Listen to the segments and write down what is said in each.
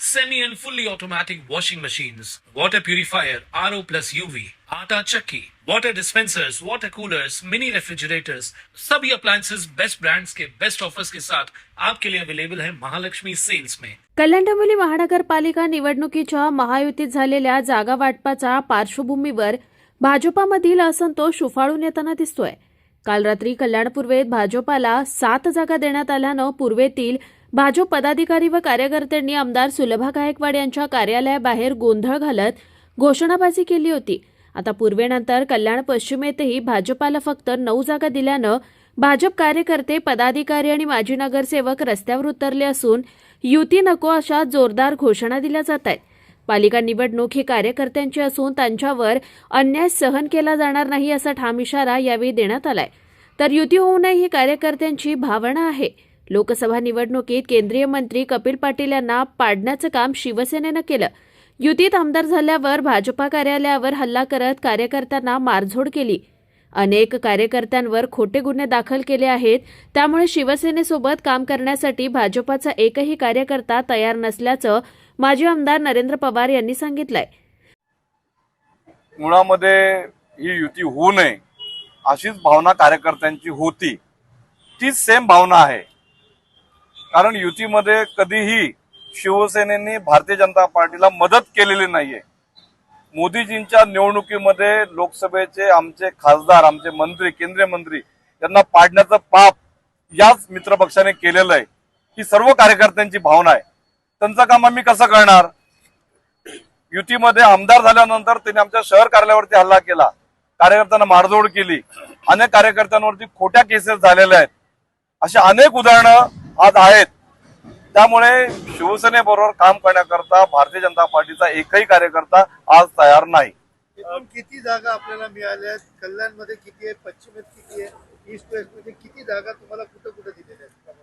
semi and fully automatic washing machines, water purifier, RO plus UV, आटा चक्की, water dispensers, water coolers, mini refrigerators, सभी appliances best brands के best offers के साथ आपके लिए अवेलेबल है महालक्ष्मी सेल्स में कल्याण डोंबिवली महानगरपालिका निवडणुकीच्या महायुतीत झालेल्या जागा वाटपाच्या पार्श्वभूमीवर भाजपामधील असंतोष उफाळून येताना दिसतोय. काल रात्री कल्याण पूर्वेत भाजपाला सात जागा देण्यात आल्यानं पूर्वेतील भाजप पदाधिकारी व कार्यकर्त्यांनी आमदार सुलभा गायकवाड यांच्या कार्यालयाबाहेर गोंधळ घालत घोषणाबाजी केली होती. आता पूर्वेनंतर कल्याण पश्चिमेतही भाजपाला फक्त नऊ जागा दिल्यानं भाजप कार्यकर्ते पदाधिकारी आणि माजी नगरसेवक रस्त्यावर उतरले असून युती नको अशा जोरदार घोषणा दिल्या जात आहेत. पालिका निवडणूक ही कार्यकर्त्यांची असून त्यांच्यावर अन्याय सहन केला जाणार नाही असा ठाम इशारा यावेळी देण्यात आलाय. तर युती होऊ नये ही कार्यकर्त्यांची भावना आहे. लोकसभा निवडणुकीत केंद्रीय मंत्री कपिल पाटील यांना पाडण्याचं काम शिवसेनेनं केलं. युतीत आमदार झाल्यावर भाजपा कार्यालयावर हल्ला करत कार्यकर्त्यांना मारझोड केली. अनेक कार्यकर्त्यांवर खोटे गुन्हे दाखल केले आहेत. त्यामुळे शिवसेनेसोबत काम करण्यासाठी भाजपाचा एकही कार्यकर्ता तयार नसल्याचं माजी आमदार नरेंद्र पवार यांनी सांगितलंय. मुळामध्ये ही युती होऊ नये अशीच भावना कार्यकर्त्यांची होती. तीच सेम भावना आहे. कारण युतीमध्ये कधीही शिवसेनेने भारतीय जनता पार्टीला मदत केलेली नाहीये. मोदीजींच्या निवडणुकीमध्ये लोकसभेचे आमचे खासदार आमचे मंत्री केंद्रीय मंत्री यांना पाडण्याचं पाप याच मित्रपक्षाने केलेलं आहे. ही सर्व कार्यकर्त्यांची भावना आहे. त्यांचं काम आम्ही कसं करणार? युतीमध्ये आमदार झाल्यानंतर त्यांनी आमच्या शहर कार्यालयावरती हल्ला केला. कार्यकर्त्यांना मारझोड केली. अनेक कार्यकर्त्यांवरती खोट्या केसेस झालेल्या आहेत. अशी अनेक उदाहरणं आज आहेत. त्यामुळे शिवसेनेबरोबर काम करण्याकरता भारतीय जनता पार्टीचा एकही कार्यकर्ता आज तयार नाही. किती जागा आपल्याला मिळाल्या आहेत? कल्याणमध्ये किती आहे? पश्चिमेत किती आहे? ईस्ट वेस्टमध्ये किती जागा तुम्हाला कुठं कुठं दिलेल्या आहेत?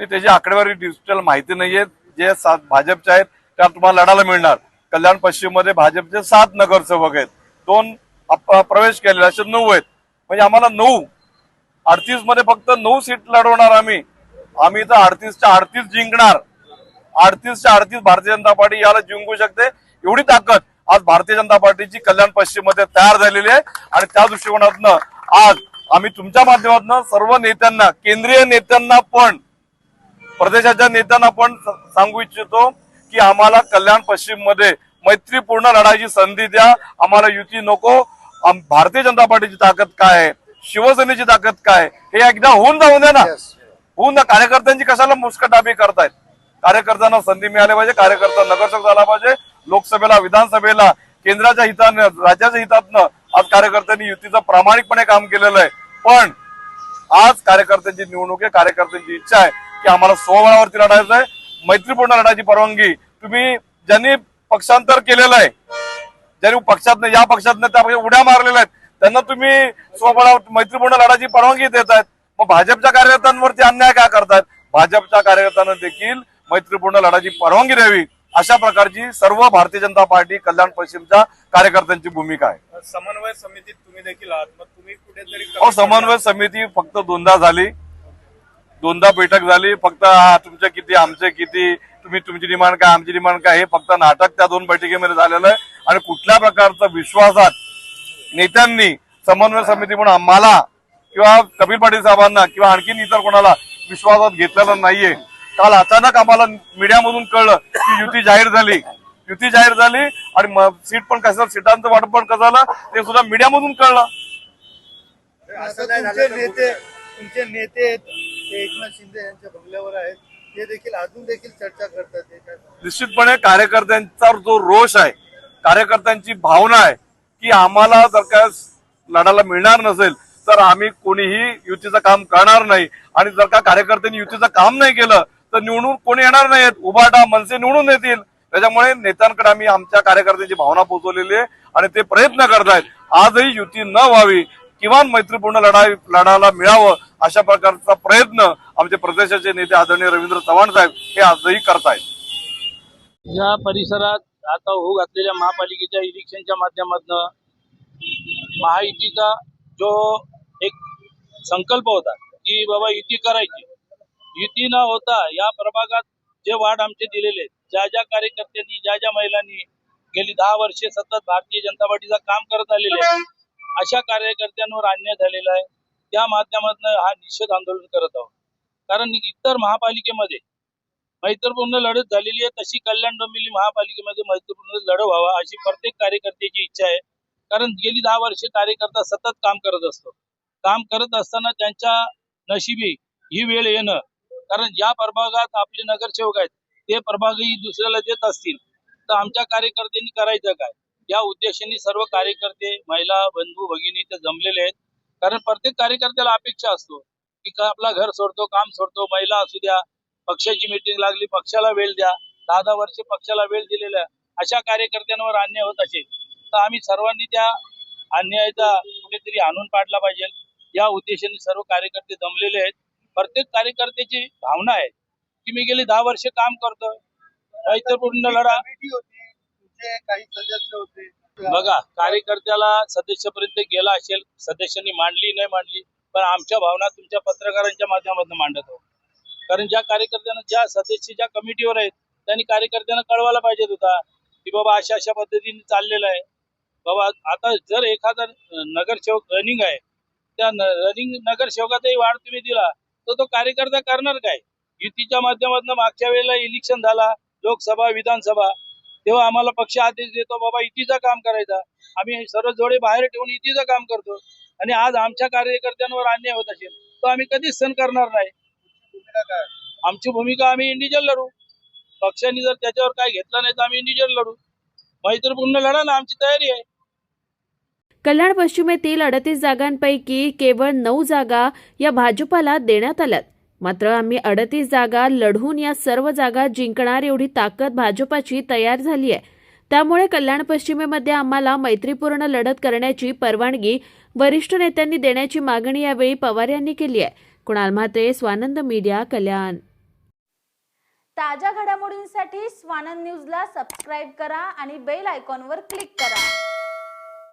आणि त्याची आकडेवारी डिजिटल माहिती नाहीये. जे सात भाजपचे आहेत त्या तुम्हाला लढायला मिळणार. कल्याण पश्चिममध्ये भाजपचे सात नगरसेवक आहेत. दोन प्रवेश केलेले असे नऊ आहेत. म्हणजे आम्हाला नऊ. अडतीसमध्ये फक्त नऊ सीट लढवणार आम्ही. आम्ही तर अडतीसच्या अडतीस जिंकणार. अडतीसच्या अडतीस भारतीय जनता पार्टी याला जिंकू शकते. एवढी ताकद आज भारतीय जनता पार्टीची कल्याण पश्चिममध्ये तयार झालेली आहे. आणि त्या दृष्टिकोनातनं आज आम्ही तुमच्या माध्यमातून सर्व नेत्यांना केंद्रीय नेत्यांना पण प्रदेशाच्या नेत्यांना पण सांगू इच्छितो की आम्हाला कल्याण पश्चिममध्ये मैत्रीपूर्ण लढायची संधी द्या. आम्हाला युती नको. भारतीय जनता पार्टीची ताकद काय आहे? शिवसेनेची ताकद काय आहे, हे एकदा होऊन जाऊ द्या ना. पूर्ण कार्यकर्त्यांची कशाला मुस्कटाबी करतायत? कार्यकर्त्यांना संधी मिळाली पाहिजे कार्यकर्ता नगरसेवक झाला पाहिजे लोकसभेला विधानसभेला केंद्राच्या हितानं राज्याच्या हितातनं आज कार्यकर्त्यांनी युतीचं प्रामाणिकपणे काम केलेलं आहे. पण आज कार्यकर्त्यांची निवडणूक आहे कार्यकर्त्यांची इच्छा आहे की आम्हाला स्वबळावरती लढायचं आहे. मैत्रीपूर्ण लढायची परवानगी तुम्ही ज्यांनी पक्षांतर केलेलं आहे ज्यांनी पक्षात या पक्षातनं त्या उड्या मारलेल्या आहेत त्यांना तुम्ही स्वबळावर मैत्रीपूर्ण लढायची परवानगी देत आहेत मग भाजपच्या कार्यकर्त्यांवरती अन्याय का करतायत? भाजपच्या कार्यकर्त्यांना देखील मैत्रीपूर्ण लढायची परवानगी द्यावी. अशा प्रकारची सर्व भारतीय जनता पार्टी कल्याण पश्चिमच्या कार्यकर्त्यांची भूमिका आहे. समन्वय समितीत तुम्ही देखील आहात मग तुम्ही कुठेतरी अहो समन्वय समिती फक्त दोनदा झाली. दोनदा बैठक झाली. फक्त हा, तुमचे किती आमचे किती तुम्ही तुमची डिमांड काय आमची डिमांड काय हे फक्त नाटक त्या दोन बैठकीमध्ये झालेलं आहे. आणि कुठल्या प्रकारचा विश्वासात नेत्यांनी समन्वय समिती म्हणून आम्हाला किंवा कपिल पाटील साहेबांना किंवा आणखीन इतर कोणाला विश्वासात घेतलेलं नाहीये. काल अचानक आम्हाला मीडियामधून कळलं की युती जाहीर झाली. युती जाहीर झाली आणि सीट पण कसं सीटांचं वाटप पण कसं झालं ते सुद्धा मीडियामधून कळलं. नेते तुमचे नेते ते एकनाथ शिंदे यांच्या बंगल्यावर आहेत. ते देखील अजून देखील चर्चा करतात. निश्चितपणे कार्यकर्त्यांचा जो रोष आहे कार्यकर्त्यांची भावना आहे की आम्हाला जर का लढायला मिळणार नसेल तर आम्ही कोणीही युतीचं काम करणार नाही. आणि जर का कार्यकर्त्यांनी युतीचं काम नाही केलं तर निवडून कोणी येणार नाहीत उभाटा मनसे निवडून येतील त्याच्यामुळे नेत्यांकडे आम्ही आमच्या कार्यकर्त्यांची भावना पोहोचवलेली आहे आणि ते प्रयत्न करतायत. आजही युती न व्हावी किमान मैत्रीपूर्ण लढाई लढायला मिळावं अशा प्रकारचा प्रयत्न आमचे प्रदेशाचे नेते आदरणीय रवींद्र चव्हाण साहेब हे आजही करतायत. या परिसरात आता होऊ घातलेल्या महापालिकेच्या इलेक्शनच्या माध्यमातून महायुतीचा जो संकल्प होता की बाबा युती करायची. युती न होता या प्रभागात जे वार्ड आमचे दिलेले ज्या ज्या कार्यकर्त्यांनी ज्या ज्या महिलांनी गेली दहा वर्षे सतत भारतीय जनता पार्टीचं काम करत आलेले आहे अशा कार्यकर्त्यांवर अन्याय झालेला आहे. त्या माध्यमातून हा निषेध आंदोलन करत आहोत. कारण इतर महापालिकेमध्ये मैत्रीपूर्ण लढत झालेली आहे तशी कल्याण डोंबिवली महापालिकेमध्ये मैत्रीपूर्ण लढत व्हावा अशी प्रत्येक कार्यकर्त्याची इच्छा आहे. कारण गेली दहा वर्षे कार्यकर्ता सतत काम करत असतो. काम करत असताना त्यांच्या नशिबी ही वेळ येणं. कारण या प्रभागात आपले नगरसेवक आहेत ते प्रभागही दुसऱ्याला देत असतील. तर आमच्या कार्यकर्त्यांनी करायचं काय? या उद्देशाने सर्व कार्यकर्ते महिला बंधू भगिनी ते जमलेले आहेत. कारण प्रत्येक कार्यकर्त्याला अपेक्षा असतो की आपला घर सोडतो काम सोडतो महिला असू द्या पक्षाची मीटिंग लागली पक्षाला वेळ द्या दहा दहा वर्ष पक्षाला वेळ दिलेला अशा कार्यकर्त्यांवर अन्याय होत असेल तर आम्ही सर्वांनी त्या अन्यायाचा कुठेतरी आणून पाडला पाहिजे. या उद्देशाने सर्व कार्यकर्ते जमलेले आहेत. प्रत्येक कार्यकर्त्याची भावना आहे की मी गेली दहा वर्ष काम करतोय. पूर्ण लढा होती काही सदस्य होते बघा कार्यकर्त्याला सदस्यापर्यंत गेला असेल सदस्यांनी मांडली नाही मांडली पण आमच्या भावना तुमच्या पत्रकारांच्या माध्यमातून मांडत आहोत. कारण ज्या कार्यकर्त्यांना ज्या सदस्य ज्या कमिटीवर आहेत त्यांनी कार्यकर्त्यांना कळवायला पाहिजे होता की बाबा अशा अशा पद्धतीने चाललेलं आहे. बाबा आता जर एखादा नगरसेवक रनिंग आहे त्या रनिंग नगरसेवकाचाही वाढ तुम्ही दिला तर तो कार्यकर्ता करणार काय? युतीच्या माध्यमातून मागच्या वेळेला इलेक्शन झाला लोकसभा विधानसभा तेव्हा आम्हाला पक्ष आदेश देतो बाबा युतीचं काम करायचा. आम्ही सर्व जोडे बाहेर ठेवून युतीचं काम करतो. आणि आज आमच्या कार्यकर्त्यांवर अन्याय होत असेल तो आम्ही कधीच सण करणार नाही. काय आमची भूमिका आम्ही इंडिव्हिज्युअल लढू. पक्षांनी जर त्याच्यावर काय घेतलं नाही तर आम्ही इंडिव्हिज्युअल लढू. मैत्रीपूर्ण लढा ना आमची तयारी आहे. कल्याण पश्चिमेतील अडतीस जागांपैकी केवळ नऊ जागा या भाजपाला देण्यात आल्यात. मात्र आम्ही अडतीस जागा लढवून या सर्व जागा जिंकणार एवढी ताकद भाजपाची तयार झाली आहे. त्यामुळे कल्याण पश्चिमेमध्ये आम्हाला मैत्रीपूर्ण लढत करण्याची परवानगी वरिष्ठ नेत्यांनी देण्याची मागणी यावेळी पवार यांनी केली आहे. कुणाल म्हात्रे स्वानंद मीडिया कल्याण. ताज्या घडामोडींसाठी स्वानंद न्यूजला सबस्क्राईब करा आणि बेल आयकॉनवर क्लिक करा.